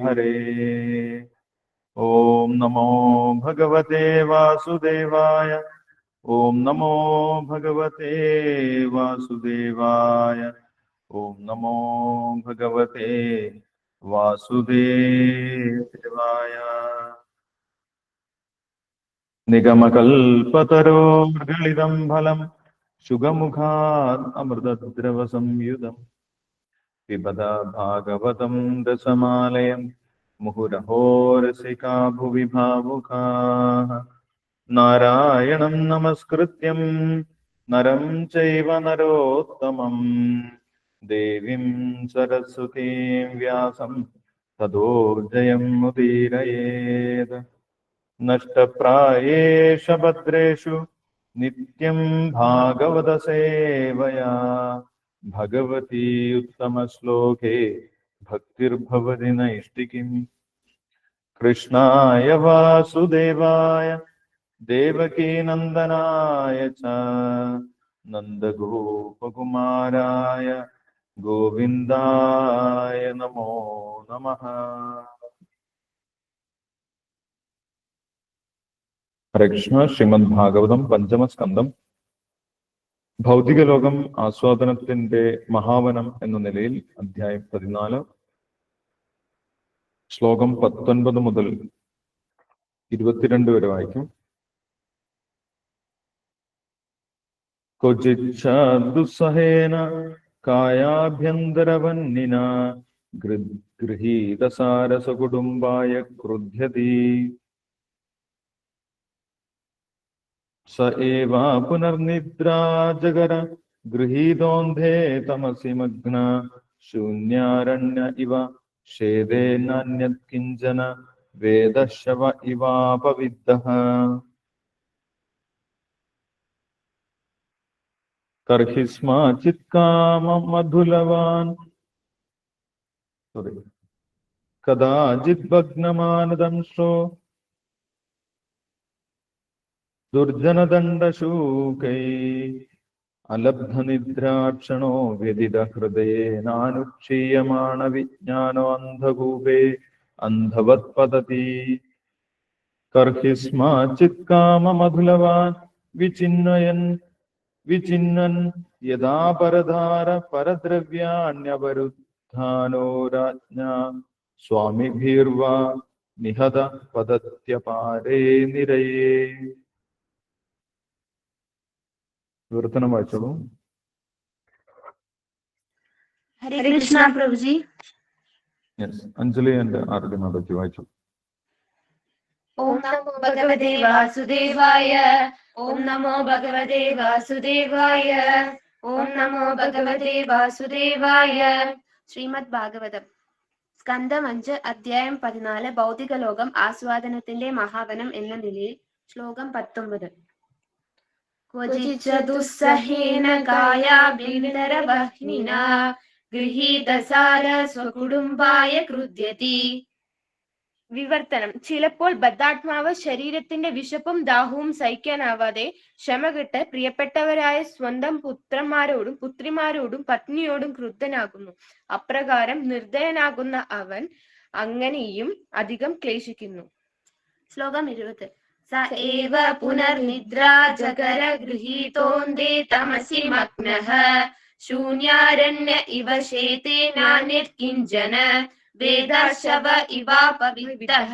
ഹരേ ഓം നമോ ഭഗവതേ വാസുദേവായ ഓം നമോ ഭഗവതേ വാസുദേവായ ഓം നമോ ഭഗവതേ വാസുദേവായ നിഗമകൽപതരോർഗളിതം ഫലം ശുഗമുഖാത് അമൃതദ്രവ സംയുതം പിബത ഭാഗവതം രസമാലയം മുഹുരഹോരസികാ ഭുവി ഭാവുകാः നാരായണം നമസ്കൃത്യം നരം ചൈവ നരോത്തമം नरं സരസ്വതീം വ്യാസം देवीं ജയം व्यासं നഷ്ടപ്രായേഷ ഭദ്രേഷു നിത്യം ഭാഗവത സേവയാ ഭഗവതി ഉത്തമശ്ലോകേ ഭക്തിർഭവതി നൈഷ്ഠികിം കൃഷ്ണായ വാസുദേവായ ദേവകീനന്ദനായ ച നന്ദഗോപകുമാരായ ഗോവിന്ദായ നമോ നമഃ ഹരേ കൃഷ്ണ ശ്രീമദ് ഭാഗവതം പഞ്ചമസ്കന്ധം ഭൗതിക ലോകം ആസ്വാദനത്തിന്റെ മഹാവനം എന്ന നിലയിൽ അധ്യായം പതിനാല് ശ്ലോകം പത്തൊൻപത് മുതൽ ഇരുപത്തിരണ്ട് വരെ വായിക്കും. ക്വചിച്ഛാദുസ്സഹേന കായാഭ്യന്തരവന്നിന ഗൃഹീതസാരസകുടുംബായ ക്രുധ്യതി स पुनर्निद्रा जगर गृहीतोऽन्धे तमसि मग्न, शून्यारण्य इव, शेदे नान्यत् किंचन वेदशव इवापविद्धः कर्हि स्माचित्काममधुलवान् कदाचिद्भग्नमानदंशो ദുർജനദണ്ഡശൂകൈ. അലബ്ധനിദ്രാക്ഷണോ വ്യതിതഹൃദയേനാനുക്ഷീയമാണ വിജ്ഞാനോ അന്ധകൂപേ അന്ധവത് പതതി കർഹിസ്മാചിത് കാമമധുലവാൻ വിചിന്നയൻ വിചിന്നൻ യഥാ പരധാര പരദ്രവ്യാണ്യപരുദ്ധാനോ രാജ്ഞ സ്വാമിഭീർവ നിഹത പദത്യപാരേ നിരയേ. വിവർത്തനം വായിച്ചോളൂ. ഹരേ കൃഷ്ണ പ്രഭുജി. യെസ് അഞ്ജലി ആൻഡ് ആരോഗ്യ മാതാജി വായിച്ചു. ഓം നമോ ഭഗവതേ വാസുദേവായ. ഓം നമോ ഭഗവതേ വാസുദേവായ. ഓം നമോ ഭഗവതേ വാസുദേവായ. ശ്രീമദ് ഭാഗവതം. സ്കന്ധം അഞ്ച് അധ്യായം പതിനാല് ഭൗതിക ലോകം ആസ്വാദനത്തിന്റെ മഹാവനം എന്ന നിലയിൽ ശ്ലോകം പത്തൊമ്പത്. ക്വചിച്ച ദുസ്സഹേന കായാഭ്യന്തരവഹ്നിന ഗൃഹീതസാര സ്വകുടുംബായ കൃത്യതി വിവർത്തനം. ചിലപ്പോൾ ബദ്ധാത്മാവ് ശരീരത്തിന്റെ വിശപ്പും ദാഹവും സഹിക്കാനാവാതെ ക്ഷമകെട്ട് പ്രിയപ്പെട്ടവരായ സ്വന്തം പുത്രന്മാരോടും പുത്രിമാരോടും പത്നിയോടും ക്രുദ്ധനാകുന്നു. അപ്രകാരം നിർദ്ദയനാകുന്ന അവൻ അങ്ങനെയും അധികം ക്ലേശിക്കുന്നു. ശ്ലോകം ഇരുപത്. സ एव पुनर्निद्रा ജഗര गृहीतोऽन्दे തമസി मग्नः। ശൂന്യാരണ്യ ഇവ शेते നാന്യത് वेदाशव ഇവാപവിദ്ധഃ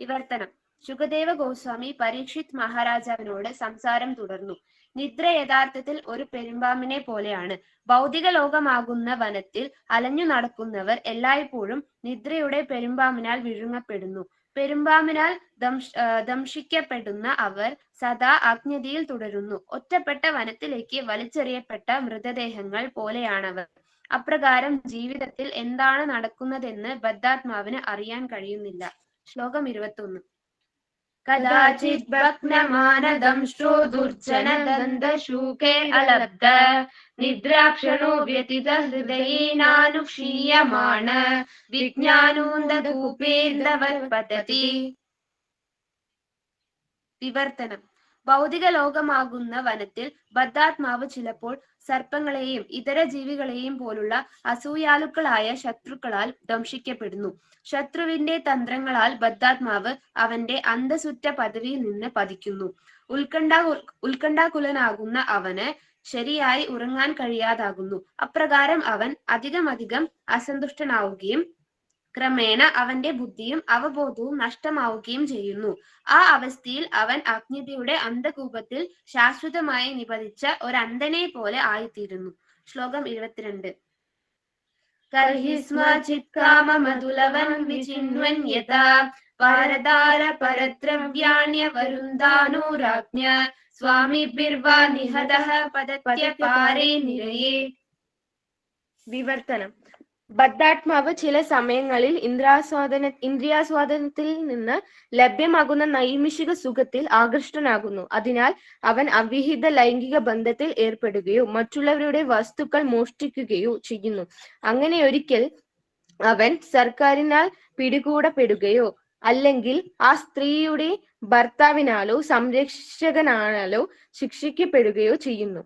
വിവർത്തനം ശുഖദേവ ഗോസ്വാമി പരീക്ഷിത് മഹാരാജാവിനോട് സംസാരം തുടർന്നു. നിദ്ര യഥാർത്ഥത്തിൽ ഒരു പെരുമ്പാമ്പിനെ പോലെയാണ്. ഭൗതിക ലോകമാകുന്ന വനത്തിൽ അലഞ്ഞു നടക്കുന്നവർ എല്ലായ്പ്പോഴും നിദ്രയുടെ പെരുമ്പാമ്പിനാൽ വിഴുങ്ങപ്പെടുന്നു. പെരുമ്പാമ്പിനാൽ ദംശിക്കപ്പെടുന്ന അവർ സദാ അജ്ഞതയിൽ തുടരുന്നു. ഒറ്റപ്പെട്ട വനത്തിലേക്ക് വലിച്ചെറിയപ്പെട്ട മൃതദേഹങ്ങൾ പോലെയാണവർ. അപ്രകാരം ജീവിതത്തിൽ എന്താണ് നടക്കുന്നതെന്ന് ബദ്ധാത്മാവിന് അറിയാൻ കഴിയുന്നില്ല. ശ്ലോകം ഇരുപത്തൊന്ന്. कदाचित् भग्नमानदंशो दुर्जन दन्द अलब्ध। निद्राक्षणो व्यतित हृदयेनानुक्षीयमाण। हृदयेमाण विवर्तनम्। ഭൗതിക ലോകമാകുന്ന വനത്തിൽ ബദ്ധാത്മാവ് ചിലപ്പോൾ സർപ്പങ്ങളെയും ഇതര ജീവികളെയും പോലുള്ള അസൂയാലുക്കളായ ശത്രുക്കളാൽ ദംശിക്കപ്പെടുന്നു. ശത്രുവിന്റെ തന്ത്രങ്ങളാൽ ബദ്ധാത്മാവ് അവന്റെ അന്തസുറ്റ പദവിയിൽ നിന്ന് പതിക്കുന്നു. ഉത്കണ്ഠ ഉത്കണ്ഠാകുലനാകുന്ന അവന് ശരിയായി ഉറങ്ങാൻ കഴിയാതാകുന്നു. അപ്രകാരം അവൻ അധികമധികം അസന്തുഷ്ടനാവുകയും ക്രമേണ അവന്റെ ബുദ്ധിയും അവബോധവും നഷ്ടമാവുകയും ചെയ്യുന്നു. ആ അവസ്ഥയിൽ അവൻ അജ്ഞതയുടെ അന്ധകൂപത്തിൽ ശാശ്വതമായി നിപതിച്ച ഒരു അന്ധനെ പോലെ ആയിത്തീരുന്നു. ശ്ലോകം ഇരുപത്തിരണ്ട്. വിവർത്തനം. ബദ്ധാത്മാവ് ചില സമയങ്ങളിൽ ഇന്ദ്രാസ്വാദന ഇന്ദ്രിയാസ്വാദനത്തിൽ നിന്ന് ലഭ്യമാകുന്ന നൈമിഷിക സുഖത്തിൽ ആകൃഷ്ടനാകുന്നു. അതിനാൽ അവൻ അവിഹിത ലൈംഗിക ബന്ധത്തിൽ ഏർപ്പെടുകയോ മറ്റുള്ളവരുടെ വസ്തുക്കൾ മോഷ്ടിക്കുകയോ ചെയ്യുന്നു. അങ്ങനെ ഒരിക്കൽ അവൻ സർക്കാരിനാൽ പിടികൂടപ്പെടുകയോ അല്ലെങ്കിൽ ആ സ്ത്രീയുടെ ഭർത്താവിനാലോ സംരക്ഷകനാലോ ശിക്ഷിക്കപ്പെടുകയോ ചെയ്യുന്നു.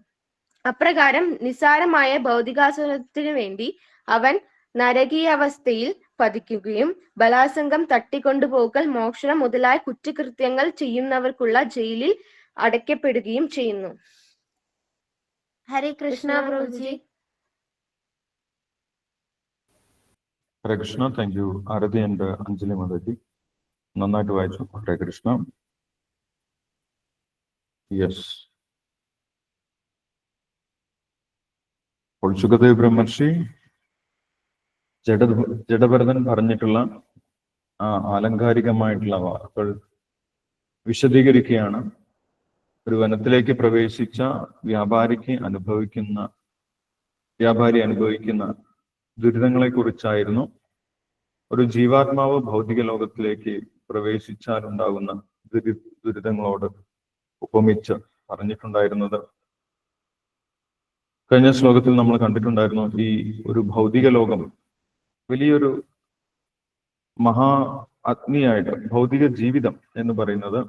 അപ്രകാരം നിസ്സാരമായ ഭൗതികാസുരത്തിനു വേണ്ടി അവൻ നരകീയാവസ്ഥയിൽ പതിക്കുകയും ബലാസംഗം തട്ടിക്കൊണ്ടുപോകൽ മോഷണം മുതലായ കുറ്റകൃത്യങ്ങൾ ചെയ്യുന്നവർക്കുള്ള ജയിലിൽ അടയ്ക്കപ്പെടുകയും ചെയ്യുന്നു. Hare Krishna പ്രഭുജി. Hare Krishna thank you Aarti and Anjali Mataji. നന്നായിട്ട് വായിച്ചു. ഹരേ കൃഷ്ണ. യെസ് അപ്പോൾ സുഖദേവ് ബ്രഹ്മർഷി ജഡ ജഡഭരതൻ പറഞ്ഞിട്ടുള്ള ആ ആലങ്കാരികമായിട്ടുള്ള വാക്കുകൾ വിശദീകരിക്കുകയാണ്. ഒരു വനത്തിലേക്ക് പ്രവേശിച്ച വ്യാപാരിക്ക് അനുഭവിക്കുന്ന വ്യാപാരി അനുഭവിക്കുന്ന ദുരിതങ്ങളെ കുറിച്ചായിരുന്നു ഒരു ജീവാത്മാവ് ഭൗതിക ലോകത്തിലേക്ക് പ്രവേശിച്ചാൽ ഉണ്ടാകുന്ന ദുരി ദുരിതങ്ങളോട് ഉപമിച്ച് പറഞ്ഞിട്ടുണ്ടായിരുന്നത്. കഴിഞ്ഞ ശ്ലോകത്തിൽ നമ്മൾ കണ്ടിട്ടുണ്ടായിരുന്നു ഈ ഒരു ഭൗതിക ലോകം വലിയൊരു മഹാ അഗ്നിയായിട്ട് ഭൗതിക ജീവിതം എന്ന് പറയുന്നത്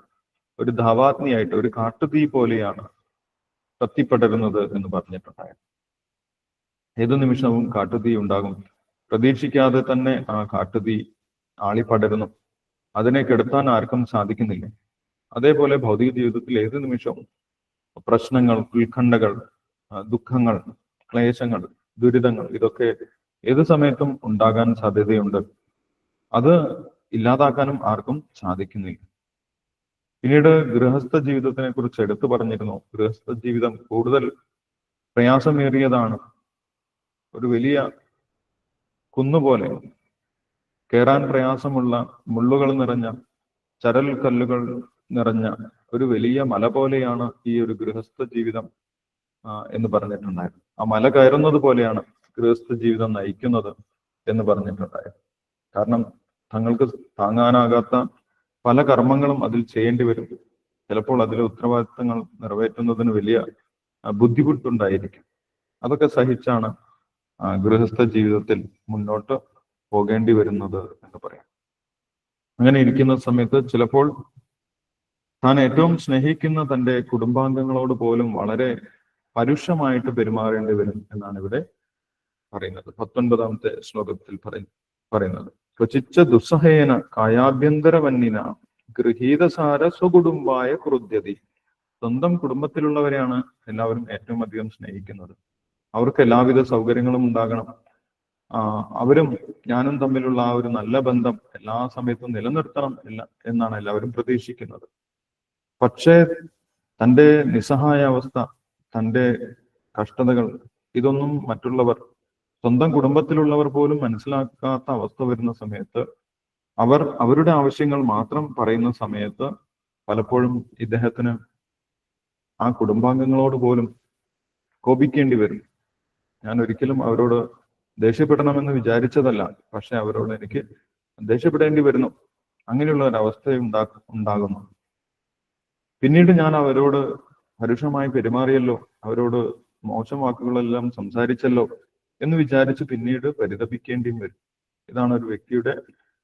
ഒരു ധാവാഗ്നിയായിട്ട് ഒരു കാട്ടുതീ പോലെയാണ് കത്തിപ്പടരുന്നത് എന്ന് പറഞ്ഞിട്ടുണ്ടായിരുന്നു ഏതു നിമിഷവും കാട്ടുതീ ഉണ്ടാകും. പ്രതീക്ഷിക്കാതെ തന്നെ ആ കാട്ടുതീ ആളിപ്പടരുന്നു. അതിനെ കെടുത്താൻ ആർക്കും സാധിക്കുന്നില്ല. അതേപോലെ ഭൗതിക ജീവിതത്തിൽ ഏത് നിമിഷവും പ്രശ്നങ്ങൾ ഉത്കണ്ഠകൾ ദുഃഖങ്ങൾ ക്ലേശങ്ങൾ ദുരിതങ്ങൾ ഇതൊക്കെ ഏത് സമയത്തും ഉണ്ടാകാൻ സാധ്യതയുണ്ട്. അത് ഇല്ലാതാക്കാനും ആർക്കും സാധിക്കുന്നില്ല. പിന്നീട് ഗൃഹസ്ഥ ജീവിതത്തിനെ കുറിച്ച് എടുത്തു പറഞ്ഞിരുന്നു. ഗൃഹസ്ഥ ജീവിതം കൂടുതൽ പ്രയാസമേറിയതാണ്. ഒരു വലിയ കുന്നുപോലെ കയറാൻ പ്രയാസമുള്ള മുള്ളുകൾ നിറഞ്ഞ ചരൽ കല്ലുകൾ നിറഞ്ഞ ഒരു വലിയ മല പോലെയാണ് ഈ ഒരു ഗൃഹസ്ഥ ജീവിതം എന്ന് പറഞ്ഞിട്ടുണ്ടായിരുന്നു. ആ മല കയറുന്നത് പോലെയാണ് ഗൃഹസ്ഥ ജീവിതം നയിക്കുന്നത് എന്ന് പറഞ്ഞിട്ടുണ്ടായിരുന്നു കാരണം തങ്ങൾക്ക് താങ്ങാനാകാത്ത പല കർമ്മങ്ങളും അതിൽ ചെയ്യേണ്ടി വരും. ചിലപ്പോൾ അതിലെ ഉത്തരവാദിത്തങ്ങൾ നിറവേറ്റുന്നതിന് വലിയ ബുദ്ധിമുട്ടുണ്ടായിരിക്കും. അതൊക്കെ സഹിച്ചാണ് ഗൃഹസ്ഥ ജീവിതത്തിൽ മുന്നോട്ട് പോകേണ്ടി വരുന്നത് എന്ന് പറയാം. അങ്ങനെ ഇരിക്കുന്ന സമയത്ത് ചിലപ്പോൾ താൻ ഏറ്റവും സ്നേഹിക്കുന്ന തന്റെ കുടുംബാംഗങ്ങളോട് പോലും വളരെ പരുഷമായിട്ട് പെരുമാറേണ്ടി വരും എന്നാണ് ഇവിടെ പറയുന്നത്. പത്തൊൻപതാമത്തെ ശ്ലോകത്തിൽ പറയുന്നു പറയുന്നത്. ക്വചിച്ച ദുസ്സഹേന കായാഭ്യന്തരവന്യന ഗൃഹീതസാര സ്വകുടുംബായ ക്രുദ്ധ്യതി സ്വന്തം കുടുംബത്തിലുള്ളവരെയാണ് എല്ലാവരും ഏറ്റവും അധികം സ്നേഹിക്കുന്നത്. അവർക്ക് എല്ലാവിധ സൗകര്യങ്ങളും ഉണ്ടാകണം. അവരും ഞാനും തമ്മിലുള്ള ആ ഒരു നല്ല ബന്ധം എല്ലാ സമയത്തും നിലനിർത്തണം എല്ലാ എന്നാണ് എല്ലാവരും പ്രതീക്ഷിക്കുന്നത്. പക്ഷേ തന്റെ നിസ്സഹായ അവസ്ഥ തന്റെ കഷ്ടതകൾ ഇതൊന്നും മറ്റുള്ളവർ സ്വന്തം കുടുംബത്തിലുള്ളവർ പോലും മനസ്സിലാക്കാത്ത അവസ്ഥ വരുന്ന സമയത്ത് അവർ അവരുടെ ആവശ്യങ്ങൾ മാത്രം പറയുന്ന സമയത്ത് പലപ്പോഴും ഇദ്ദേഹത്തിന് ആ കുടുംബാംഗങ്ങളോട് പോലും കോപിക്കേണ്ടി വരും. ഞാൻ ഒരിക്കലും അവരോട് ദേഷ്യപ്പെടണമെന്ന് വിചാരിച്ചതല്ല പക്ഷെ അവരോട് എനിക്ക് ദേഷ്യപ്പെടേണ്ടി വരുന്നു. അങ്ങനെയുള്ള ഒരവസ്ഥ ഉണ്ടാ ഉണ്ടാകുന്നു. പിന്നീട് ഞാൻ അവരോട് പരുഷമായി പെരുമാറിയല്ലോ അവരോട് മോശം വാക്കുകളെല്ലാം സംസാരിച്ചല്ലോ എന്ന് വിചാരിച്ച് പിന്നീട് പരിതപിക്കേണ്ടിയും വരും. ഇതാണ് ഒരു വ്യക്തിയുടെ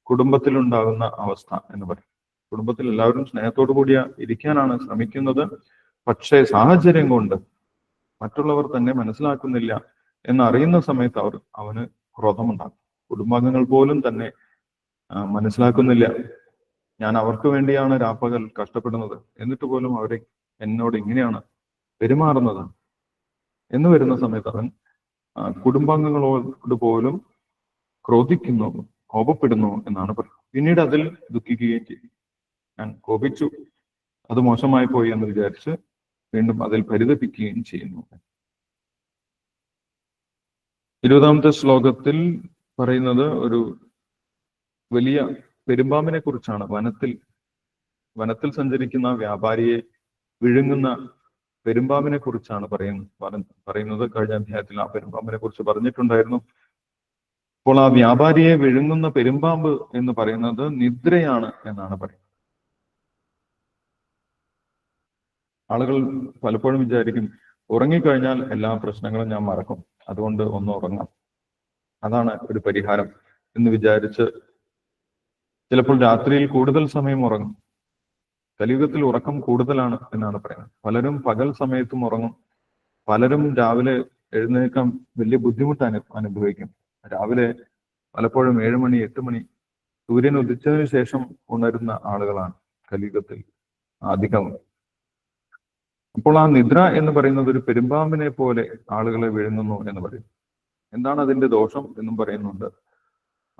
കുടുംബത്തിലുണ്ടാകുന്ന അവസ്ഥ എന്ന് പറയും കുടുംബത്തിൽ എല്ലാവരും സ്നേഹത്തോടു കൂടിയ ഇരിക്കാനാണ് ശ്രമിക്കുന്നത്. പക്ഷേ സാഹചര്യം കൊണ്ട് മറ്റുള്ളവർ തന്നെ മനസ്സിലാക്കുന്നില്ല എന്നറിയുന്ന സമയത്ത് അവർ അവന് ക്രോധമുണ്ടാകും കുടുംബാംഗങ്ങൾ പോലും തന്നെ മനസ്സിലാക്കുന്നില്ല. ഞാൻ അവർക്ക് വേണ്ടിയാണ് രാപ്പകൽ കഷ്ടപ്പെടുന്നത്. എന്നിട്ട് പോലും അവരെ എന്നോട് ഇങ്ങനെയാണ് പെരുമാറുന്നത് എന്ന് വരുന്ന സമയത്ത് അവൻ കുടുംബാംഗങ്ങളോട് പോലും ക്രോധിക്കുന്നു കോപപ്പെടുന്നു എന്നാണ് പറയുന്നത്. പിന്നീട് അതിൽ ദുഃഖിക്കുകയും ചെയ്യും ഞാൻ കോപിച്ചു അത് മോശമായി പോയി എന്ന് വിചാരിച്ച് വീണ്ടും അതിൽ പരിതപിക്കുകയും ചെയ്യുന്നു. ഇരുപതാമത്തെ ശ്ലോകത്തിൽ പറയുന്നത് ഒരു വലിയ പെരുമ്പാമ്പിനെ കുറിച്ചാണ്. വനത്തിൽ വനത്തിൽ സഞ്ചരിക്കുന്ന വ്യാപാരിയെ വിഴുങ്ങുന്ന പെരുമ്പാമ്പിനെ കുറിച്ചാണ് പറയുന്നത് പറ- പറയുന്നത് കഴിഞ്ഞ അധ്യായത്തിൽ ആ പെരുമ്പാമ്പിനെ കുറിച്ച് പറഞ്ഞിട്ടുണ്ടായിരുന്നു. അപ്പോൾ ആ വ്യാപാരിയെ വിഴുങ്ങുന്ന പെരുമ്പാമ്പ് എന്ന് പറയുന്നത് നിദ്രയാണ് എന്നാണ് പറയുന്നത്. ആളുകൾ പലപ്പോഴും വിചാരിക്കും ഉറങ്ങിക്കഴിഞ്ഞാൽ എല്ലാ പ്രശ്നങ്ങളും ഞാൻ മറക്കും അതുകൊണ്ട് ഒന്ന് ഉറങ്ങാം അതാണ് ഒരു പരിഹാരം എന്ന് വിചാരിച്ച് ചിലപ്പോൾ രാത്രിയിൽ കൂടുതൽ സമയം ഉറങ്ങും. കലിയുഗത്തിൽ ഉറക്കം കൂടുതലാണ് എന്നാണ് പറയുന്നത്. പലരും പകൽ സമയത്തും ഉറങ്ങും. പലരും രാവിലെ എഴുന്നേൽക്കാൻ വലിയ ബുദ്ധിമുട്ട് അനു അനുഭവിക്കും. രാവിലെ പലപ്പോഴും ഏഴ് മണി എട്ട് മണി സൂര്യൻ ഉദിച്ചതിന് ശേഷം ഉണരുന്ന ആളുകളാണ് കലിയുഗത്തിൽ അധികം അപ്പോൾ ആ നിദ്ര എന്ന് പറയുന്നത് ഒരു പെരുമ്പാമ്പിനെ പോലെ ആളുകളെ വിഴുങ്ങുന്നു എന്ന് പറയും എന്താണ് അതിന്റെ ദോഷം എന്നും പറയുന്നുണ്ട്.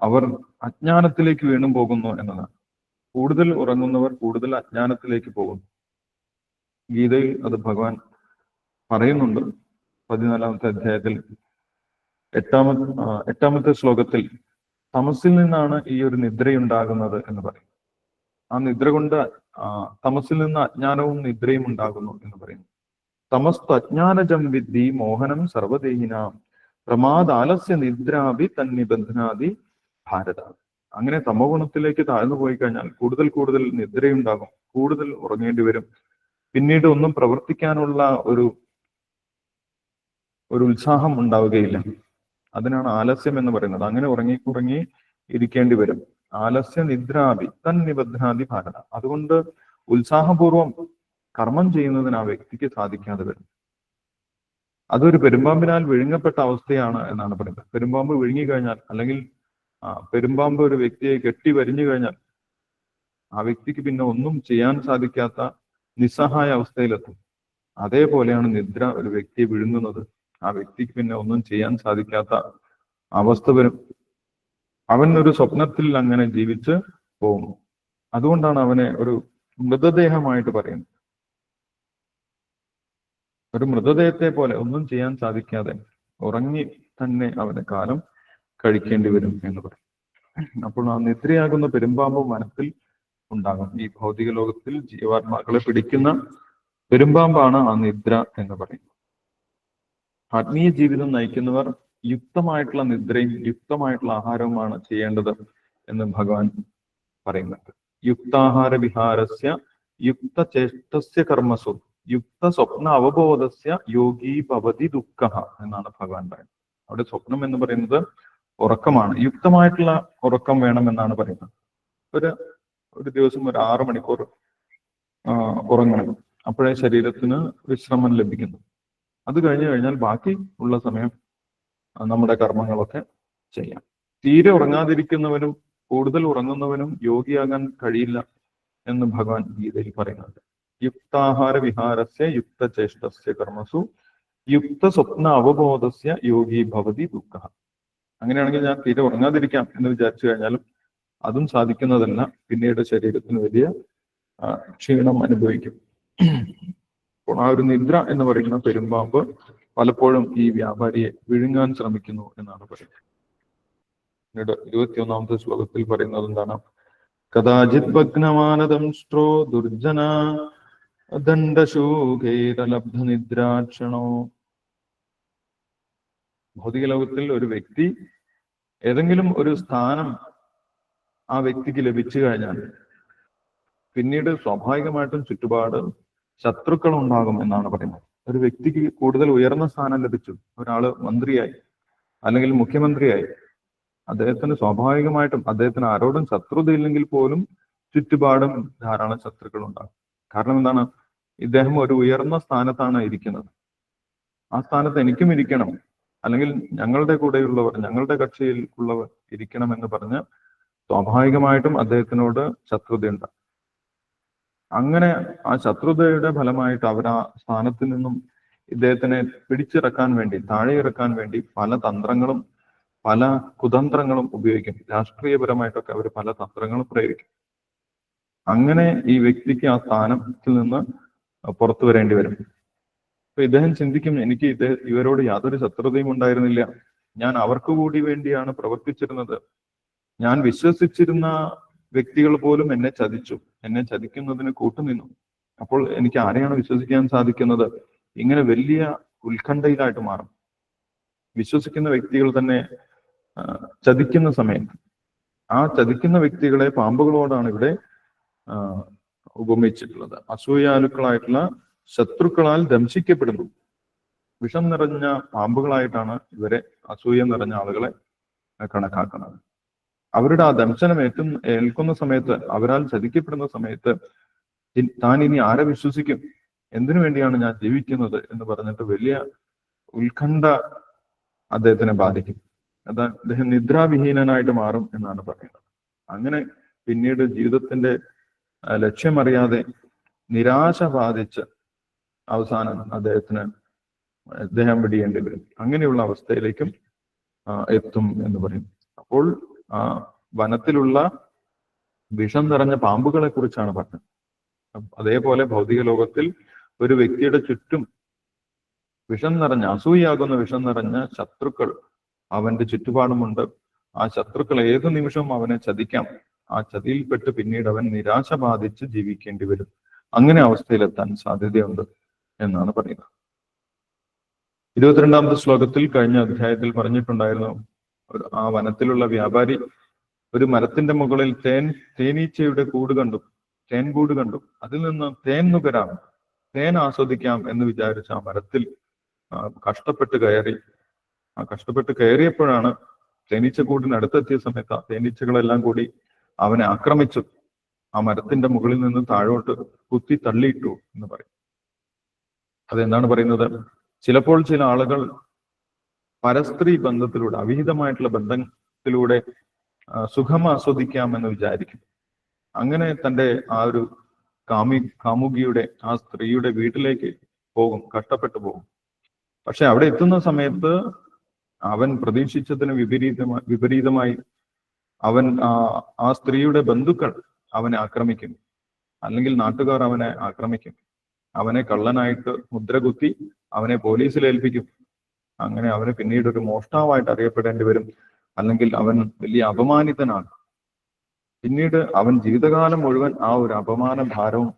അവർ അജ്ഞാനത്തിലേക്ക് വീണും പോകുന്നു എന്നതാണ്. കൂടുതൽ ഉറങ്ങുന്നവർ കൂടുതൽ അജ്ഞാനത്തിലേക്ക് പോകുന്നു. ഗീതയിൽ അത് ഭഗവാൻ പറയുന്നുണ്ട്. പതിനാലാമത്തെ അധ്യായത്തിൽ എട്ടാമത്തെ എട്ടാമത്തെ ശ്ലോകത്തിൽ തമസിൽ നിന്നാണ് ഈ ഒരു നിദ്രയുണ്ടാകുന്നത് എന്ന് പറയും ആ നിദ്ര കൊണ്ട് തമസിൽ നിന്ന് അജ്ഞാനവും നിദ്രയും ഉണ്ടാകുന്നു എന്ന് പറയുന്നു. തമസ്തു അജ്ഞാനജം വിദ്ധി മോഹനം സർവദേഹിനാം. പ്രമാദാലസ്യ നിദ്രാഭി തന്നിബന്ധനാദി ഭാരത. അങ്ങനെ തമോ ഗുണത്തിലേക്ക് താഴ്ന്നു പോയി കഴിഞ്ഞാൽ കൂടുതൽ കൂടുതൽ നിദ്രയുണ്ടാകും കൂടുതൽ ഉറങ്ങേണ്ടി വരും. പിന്നീട് ഒന്നും പ്രവർത്തിക്കാനുള്ള ഒരു ഒരു ഉത്സാഹം ഉണ്ടാവുകയില്ല. അതിനാണ് ആലസ്യം എന്ന് പറയുന്നത്. അങ്ങനെ ഉറങ്ങി ഉറങ്ങി ഇരിക്കേണ്ടി വരും. ആലസ്യ നിദ്രാഭി തൻ നിബദ്ധാതി ഭാരത. അതുകൊണ്ട് ഉത്സാഹപൂർവം കർമ്മം ചെയ്യുന്നതിന് ആ വ്യക്തിക്ക് സാധിക്കാതെ വരും അതൊരു പെരുമ്പാമ്പിനാൽ വിഴുങ്ങപ്പെട്ട അവസ്ഥയാണ് എന്നാണ് പറയുന്നത്. പെരുമ്പാമ്പ് വിഴുങ്ങി കഴിഞ്ഞാൽ അല്ലെങ്കിൽ പെരുമ്പാമ്പ് ഒരു വ്യക്തിയെ കെട്ടി വരിഞ്ഞു കഴിഞ്ഞാൽ ആ വ്യക്തിക്ക് പിന്നെ ഒന്നും ചെയ്യാൻ സാധിക്കാത്ത നിസ്സഹായ അവസ്ഥയിലെത്തും. അതേപോലെയാണ് നിദ്ര ഒരു വ്യക്തിയെ വിഴുങ്ങുന്നത്. ആ വ്യക്തിക്ക് പിന്നെ ഒന്നും ചെയ്യാൻ സാധിക്കാത്ത അവസ്ഥ വരും. അവൻ ഒരു സ്വപ്നത്തിൽ അങ്ങനെ ജീവിച്ച് പോകും അതുകൊണ്ടാണ് അവനെ ഒരു മൃതദേഹമായിട്ട് പറയുന്നത്. ഒരു മൃതദേഹത്തെ പോലെ ഒന്നും ചെയ്യാൻ സാധിക്കാതെ ഉറങ്ങി തന്നെ അവന്റെ കാലം കഴിക്കേണ്ടി വരും എന്ന് പറയും. അപ്പോൾ ആ നിദ്രയാകുന്ന പെരുമ്പാമ്പ് മനസ്സിൽ ഉണ്ടാകും. ഈ ഭൗതിക ലോകത്തിൽ ജീവാത്മാക്കളെ പിടിക്കുന്ന പെരുമ്പാമ്പാണ് ആ നിദ്ര എന്ന് പറയുന്നത്. ആത്മീയ ജീവിതം നയിക്കുന്നവർ യുക്തമായിട്ടുള്ള നിദ്രയും യുക്തമായിട്ടുള്ള ആഹാരവുമാണ് ചെയ്യേണ്ടത് എന്ന് ഭഗവാൻ പറയുന്നുണ്ട്. യുക്താഹാര വിഹാരസ്യ യുക്ത ചേഷ്ടസ്യ കർമ്മസു യുക്ത സ്വപ്ന അവബോധസ്യ യോഗി ഭവതി ദുഃഖ എന്നാണ് ഭഗവാൻ പറയുന്നത്. അവിടെ സ്വപ്നം എന്ന് പറയുന്നത് ഉറക്കമാണ്. യുക്തമായിട്ടുള്ള ഉറക്കം വേണമെന്നാണ് പറയുന്നത്. ഒരു ഒരു ദിവസം ഒരു ആറ് മണിക്കൂർ ഉറങ്ങണം. അപ്പോഴേ ശരീരത്തിന് വിശ്രമം ലഭിക്കുന്നു. അത് കഴിഞ്ഞു കഴിഞ്ഞാൽ ബാക്കി ഉള്ള സമയം നമ്മുടെ കർമ്മങ്ങളൊക്കെ ചെയ്യാം. തീരെ ഉറങ്ങാതിരിക്കുന്നവനും കൂടുതൽ ഉറങ്ങുന്നവനും യോഗിയാകാൻ കഴിയില്ല എന്ന് ഭഗവാൻ ഗീതയിൽ പറയുന്നുണ്ട്. യുക്താഹാര വിഹാരസ്യ യുക്തചേഷ്ടസ്യ കർമ്മസു യുക്ത സ്വപ്ന അവബോധസ്യ യോഗി ഭവതി ദുഃഖ. അങ്ങനെയാണെങ്കിൽ ഞാൻ തീരെ ഉറങ്ങാതിരിക്കാം എന്ന് വിചാരിച്ചു കഴിഞ്ഞാലും അതും സാധിക്കുന്നതല്ല. പിന്നീട് ശരീരത്തിന് വലിയ ക്ഷീണം അനുഭവിക്കും. അപ്പോൾ ആ ഒരു നിദ്ര എന്ന് പറയുന്ന പെരുമ്പാമ്പ് പലപ്പോഴും ഈ വ്യാപാരിയെ വിഴുങ്ങാൻ ശ്രമിക്കുന്നു എന്നാണ് പറയുന്നത്. പിന്നീട് ഇരുപത്തിയൊന്നാമത്തെ ശ്ലോകത്തിൽ പറയുന്നത് എന്താണ്? കഥാചിത് ഭഗ്നമാനദംഷ്ട്രോ ദുർജന ദണ്ഡശൂകേരലബ്ധ നിദ്രാക്ഷണോ ഭൗതിക ലോകത്തിൽ ഒരു വ്യക്തി ഏതെങ്കിലും ഒരു സ്ഥാനം ആ വ്യക്തിക്ക് ലഭിച്ചു കഴിഞ്ഞാൽ പിന്നീട് സ്വാഭാവികമായിട്ടും ചുറ്റുപാട് ശത്രുക്കൾ ഉണ്ടാകും എന്നാണ് പറയുന്നത്. ഒരു വ്യക്തിക്ക് കൂടുതൽ ഉയർന്ന സ്ഥാനം ലഭിച്ചു. ഒരാൾ മന്ത്രിയായി അല്ലെങ്കിൽ മുഖ്യമന്ത്രിയായി അദ്ദേഹത്തിന് സ്വാഭാവികമായിട്ടും അദ്ദേഹത്തിന് ആരോടും ശത്രുതയില്ലെങ്കിൽ പോലും ചുറ്റുപാടും ധാരാളം ശത്രുക്കൾ ഉണ്ടാകും കാരണം എന്താണ്? ഇദ്ദേഹം ഒരു ഉയർന്ന സ്ഥാനത്താണ് ഇരിക്കുന്നത്. ആ സ്ഥാനത്ത് എനിക്കും ഇരിക്കണം. അല്ലെങ്കിൽ ഞങ്ങളുടെ കൂടെയുള്ളവർ ഞങ്ങളുടെ കക്ഷിയിൽ ഉള്ളവർ ഇരിക്കണം എന്ന് പറഞ്ഞ് സ്വാഭാവികമായിട്ടും അദ്ദേഹത്തിനോട് ശത്രുതയുണ്ട്. അങ്ങനെ ആ ശത്രുതയുടെ ഫലമായിട്ട് അവർ ആ സ്ഥാനത്ത് നിന്നും ഇദ്ദേഹത്തിനെ പിടിച്ചിറക്കാൻ വേണ്ടി താഴെ ഇറക്കാൻ വേണ്ടി പല തന്ത്രങ്ങളും പല കുതന്ത്രങ്ങളും ഉപയോഗിക്കും. രാഷ്ട്രീയപരമായിട്ടൊക്കെ അവർ പല തന്ത്രങ്ങളും പ്രയോഗിക്കും. അങ്ങനെ ഈ വ്യക്തിക്ക് ആ സ്ഥാനത്തിൽ നിന്ന് പുറത്തു വരേണ്ടി വരും. അപ്പൊ ഇദ്ദേഹം ചിന്തിക്കും എനിക്ക് ഇത് ഇവരോട് യാതൊരു ശത്രുതയും ഉണ്ടായിരുന്നില്ല. ഞാൻ അവർക്ക് കൂടി വേണ്ടിയാണ് പ്രവർത്തിച്ചിരുന്നത്. ഞാൻ വിശ്വസിച്ചിരുന്ന വ്യക്തികൾ പോലും എന്നെ ചതിച്ചു. എന്നെ ചതിക്കുന്നതിന് കൂട്ടുനിന്നു. അപ്പോൾ എനിക്ക് ആരെയാണ് വിശ്വസിക്കാൻ സാധിക്കുന്നത്? ഇങ്ങനെ വലിയ ഉത്കണ്ഠയിലായിട്ട് മാറും. വിശ്വസിക്കുന്ന വ്യക്തികൾ തന്നെ ചതിക്കുന്ന സമയത്ത് ആ ചതിക്കുന്ന വ്യക്തികളെ പാമ്പുകളോടാണ് ഇവിടെ ഉപമിച്ചിട്ടുള്ളത്. അസൂയാലുക്കളായിട്ടുള്ള ശത്രുക്കളാൽ ദംശിക്കപ്പെടുന്നു. വിഷം നിറഞ്ഞ പാമ്പുകളായിട്ടാണ് ഇവരെ അസൂയ നിറഞ്ഞ ആളുകളെ കണക്കാക്കുന്നത്. അവരുടെ ആ ദംശനം ഏറ്റും ഏൽക്കുന്ന സമയത്ത് അവരാൽ ചതിക്കപ്പെടുന്ന സമയത്ത് താൻ ഇനി ആരെ വിശ്വസിക്കും? എന്തിനു വേണ്ടിയാണ് ഞാൻ ജീവിക്കുന്നത് എന്ന് പറഞ്ഞിട്ട് വലിയ ഉത്കണ്ഠ അദ്ദേഹത്തിനെ ബാധിക്കും. അത് അദ്ദേഹം നിദ്രാവിഹീനനായിട്ട് മാറും എന്നാണ് പറയുന്നത്. അങ്ങനെ പിന്നീട് ജീവിതത്തിന്റെ ലക്ഷ്യമറിയാതെ നിരാശ ബാധിച്ച് അവസാനം അദ്ദേഹത്തിന് അദ്ദേഹം വെടിയേണ്ടി വരും. അങ്ങനെയുള്ള അവസ്ഥയിലേക്കും എത്തും എന്ന് പറയും. അപ്പോൾ ആ വനത്തിലുള്ള വിഷം നിറഞ്ഞ പാമ്പുകളെ കുറിച്ചാണ് പറഞ്ഞത് അതേപോലെ ഭൗതിക ലോകത്തിൽ ഒരു വ്യക്തിയുടെ ചുറ്റും വിഷം നിറഞ്ഞ അസൂയാകുന്ന വിഷം നിറഞ്ഞ ശത്രുക്കൾ അവന്റെ ചുറ്റുപാടുമുണ്ട്. ആ ശത്രുക്കൾ ഏതു നിമിഷവും അവനെ ചതിക്കാം. ആ ചതിയിൽപ്പെട്ട് പിന്നീട് അവൻ നിരാശ ബാധിച്ച് ജീവിക്കേണ്ടി വരും. അങ്ങനെ അവസ്ഥയിലെത്താൻ സാധ്യതയുണ്ട്. എന്നാണ് പറയുന്നത്. ഇരുപത്തിരണ്ടാമത്തെ ശ്ലോകത്തിൽ കഴിഞ്ഞ അധ്യായത്തിൽ പറഞ്ഞിട്ടുണ്ടായിരുന്നു ആ വനത്തിലുള്ള വ്യാപാരി ഒരു മരത്തിന്റെ മുകളിൽ തേൻ തേനീച്ചയുടെ കൂട് കണ്ടു. തേൻ കൂട് കണ്ടു. അതിൽ നിന്ന് തേൻ നുകരാം തേൻ ആസ്വദിക്കാം എന്ന് വിചാരിച്ച ആ മരത്തിൽ കഷ്ടപ്പെട്ട് കയറി ആ കഷ്ടപ്പെട്ട് കയറിയപ്പോഴാണ് തേനീച്ച കൂടിന് അടുത്തെത്തിയ സമയത്ത് ആ തേനീച്ചകളെല്ലാം കൂടി അവനെ ആക്രമിച്ചു. ആ മരത്തിന്റെ മുകളിൽ നിന്ന് താഴോട്ട് കുത്തി തള്ളിയിട്ടു എന്ന് പറയും. അതെന്താണ് പറയുന്നത്? ചിലപ്പോൾ ചില ആളുകൾ പരസ്ത്രീ ബന്ധത്തിലൂടെ അവിഹിതമായിട്ടുള്ള ബന്ധത്തിലൂടെ സുഖം ആസ്വദിക്കാമെന്ന് വിചാരിക്കും. അങ്ങനെ തന്റെ ആ ഒരു കാമി കാമുകിയുടെ ആ സ്ത്രീയുടെ വീട്ടിലേക്ക് പോകും കഷ്ടപ്പെട്ടു പോകും. പക്ഷെ അവിടെ എത്തുന്ന സമയത്ത് അവൻ പ്രതീക്ഷിച്ചതിന് വിപരീതമായി വിപരീതമായി അവൻ ആ സ്ത്രീയുടെ ബന്ധുക്കൾ അവനെ ആക്രമിക്കും അല്ലെങ്കിൽ നാട്ടുകാർ അവനെ ആക്രമിക്കും അവനെ കള്ളനായിട്ട് മുദ്രകുത്തി അവനെ പോലീസിൽ ഏൽപ്പിക്കും. അങ്ങനെ അവന് പിന്നീട് ഒരു മോഷ്ടാവായിട്ട് അറിയപ്പെടേണ്ടി വരും. അല്ലെങ്കിൽ അവൻ വലിയ അപമാനിതനാണ്. പിന്നീട് അവൻ ജീവിതകാലം മുഴുവൻ ആ ഒരു അപമാന ഭാരവും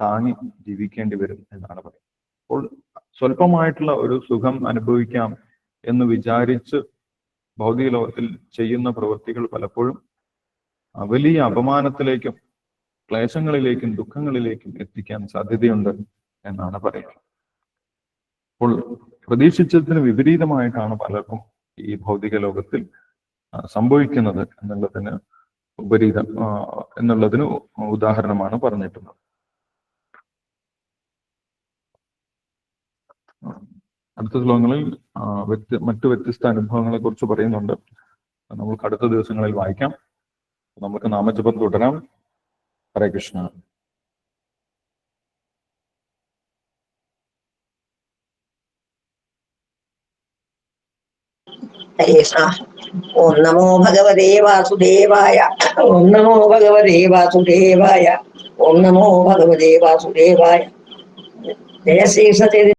താങ്ങി ജീവിക്കേണ്ടി വരും എന്നാണ് പറയുന്നത്. അപ്പോൾ സ്വല്പമായിട്ടുള്ള ഒരു സുഖം അനുഭവിക്കാം എന്ന് വിചാരിച്ച് ഭൗതിക ലോകത്തിൽ ചെയ്യുന്ന പ്രവൃത്തികൾ പലപ്പോഴും വലിയ അപമാനത്തിലേക്കും ക്ലേശങ്ങളിലേക്കും ദുഃഖങ്ങളിലേക്കും എത്തിക്കാൻ സാധ്യതയുണ്ട് എന്നാണ് പറയുന്നത് അപ്പോൾ പ്രതീക്ഷിച്ചതിന് വിപരീതമായിട്ടാണ് പലർക്കും ഈ ഭൗതിക ലോകത്തിൽ സംഭവിക്കുന്നത് എന്നുള്ളതിന് ഉപരീതം എന്നുള്ളതിന് ഉദാഹരണമാണ് പറഞ്ഞിട്ടുള്ളത്. അടുത്ത ശ്ലോകങ്ങളിൽ വ്യക്തി മറ്റു വ്യത്യസ്ത അനുഭവങ്ങളെ കുറിച്ച് പറയുന്നുണ്ട്. നമുക്ക് അടുത്ത ദിവസങ്ങളിൽ വായിക്കാം. നമുക്ക് നാമജപം തുടരാം. ഹരേ കൃഷ്ണ ഹരേ കൃഷ്ണ ഓം നമോ ഭഗവതേ വാസുദേവായ ഓം നമോ ഭഗവതേ വാസുദേവായ ഓം നമോ ഭഗവതേ വാസുദേവായ ജയ ശ്രീ സത്യ